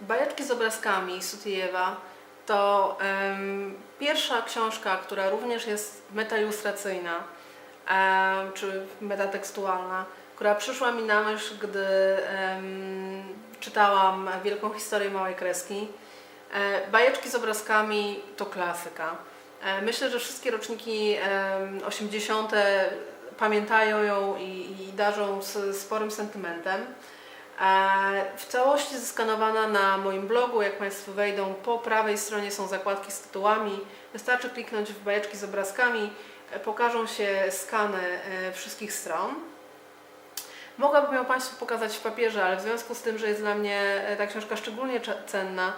Bajeczki z obrazkami Sutijewa to pierwsza książka, która również jest metailustracyjna czy metatekstualna, która przyszła mi na myśl, gdy czytałam Wielką Historię Małej Kreski. E, Bajeczki z obrazkami to klasyka. E, Myślę, że wszystkie roczniki em, 80. pamiętają ją i, darzą sporym sentymentem. W całości zeskanowana na moim blogu, jak Państwo wejdą, po prawej stronie są zakładki z tytułami. Wystarczy kliknąć w bajeczki z obrazkami, e, pokażą się skany e, wszystkich stron. Mogłabym ją Państwu pokazać w papierze, ale w związku z tym, że jest dla mnie e, ta książka szczególnie cenna,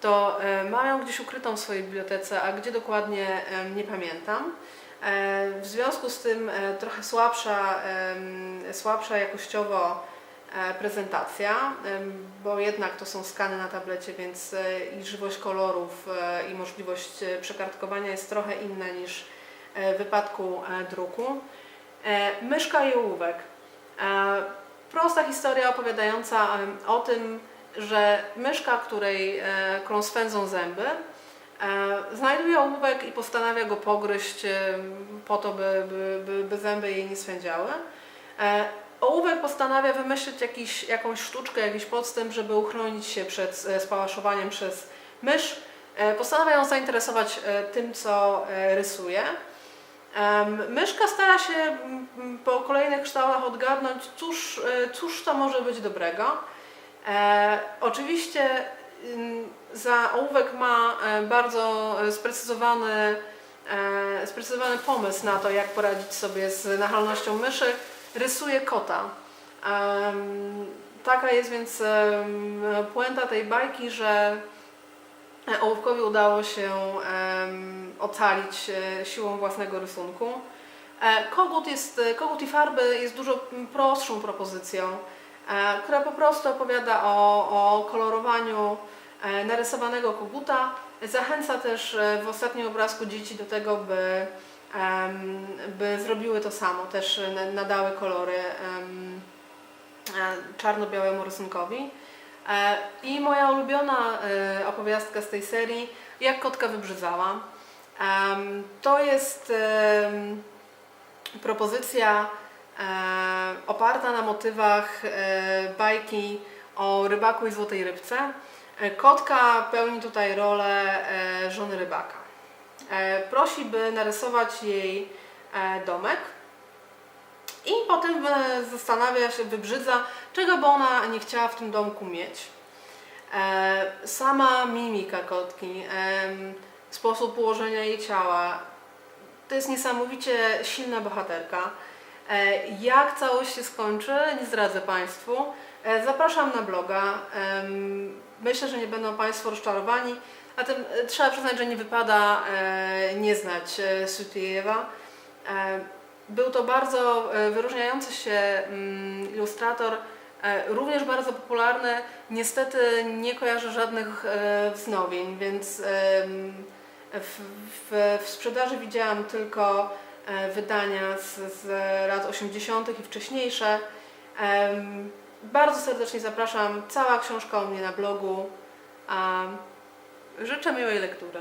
to mam ją gdzieś ukrytą w swojej bibliotece, a gdzie dokładnie nie pamiętam. W związku z tym trochę słabsza, słabsza jakościowo prezentacja, em, bo jednak to są skany na tablecie, więc e, i żywość kolorów e, i możliwość e, przekartkowania jest trochę inna niż e, w wypadku e, druku. E, Myszka i ołówek. E, Prosta historia opowiadająca o tym, że myszka, której, e, którą swędzą zęby, e, znajduje ołówek i postanawia go pogryźć po to, by, by, by, by zęby jej nie swędziały. E, Ołówek postanawia wymyślić jakiś, jakąś sztuczkę, jakiś podstęp, żeby uchronić się przed e, spałaszowaniem przez mysz. E, Postanawia ją zainteresować e, tym, co rysuje. Myszka stara się po kolejnych kształtach odgadnąć, cóż, cóż to może być dobrego. Oczywiście za ołówek ma bardzo sprecyzowany, sprecyzowany pomysł na to, jak poradzić sobie z nachalnością myszy. Rysuje kota. Taka jest więc puenta tej bajki, że E, Ołówkowi udało się ocalić e, siłą własnego rysunku. E, kogut, jest, kogut i farby jest dużo prostszą propozycją, która po prostu opowiada o, o kolorowaniu narysowanego koguta. Zachęca też w ostatnim obrazku dzieci do tego, by, by zrobiły to samo, też na- nadały kolory czarno-białemu rysunkowi. E, I moja ulubiona e, opowiastka z tej serii, Jak kotka wybrzydzała. To jest propozycja e, oparta na motywach e, bajki o rybaku i złotej rybce. E, Kotka pełni tutaj rolę e, żony rybaka. E, Prosi, by narysować jej e, domek. I potem e, zastanawia się, wybrzydza, czego by ona nie chciała w tym domku mieć. E, sama mimika kotki, em, sposób ułożenia jej ciała, to jest niesamowicie silna bohaterka. E, jak całość się skończy, nie zdradzę Państwu. E, zapraszam na bloga. Myślę, że nie będą Państwo rozczarowani. A tym e, trzeba przyznać, że nie wypada e, nie znać e, Sutijewa. E, był to bardzo e, wyróżniający się mm, ilustrator, e, również bardzo popularny. Niestety nie kojarzę żadnych e, wznowień, więc w, w, w sprzedaży widziałam tylko wydania z, z lat 80. i wcześniejsze. Bardzo serdecznie zapraszam. Cała książka u mnie na blogu. A życzę miłej lektury.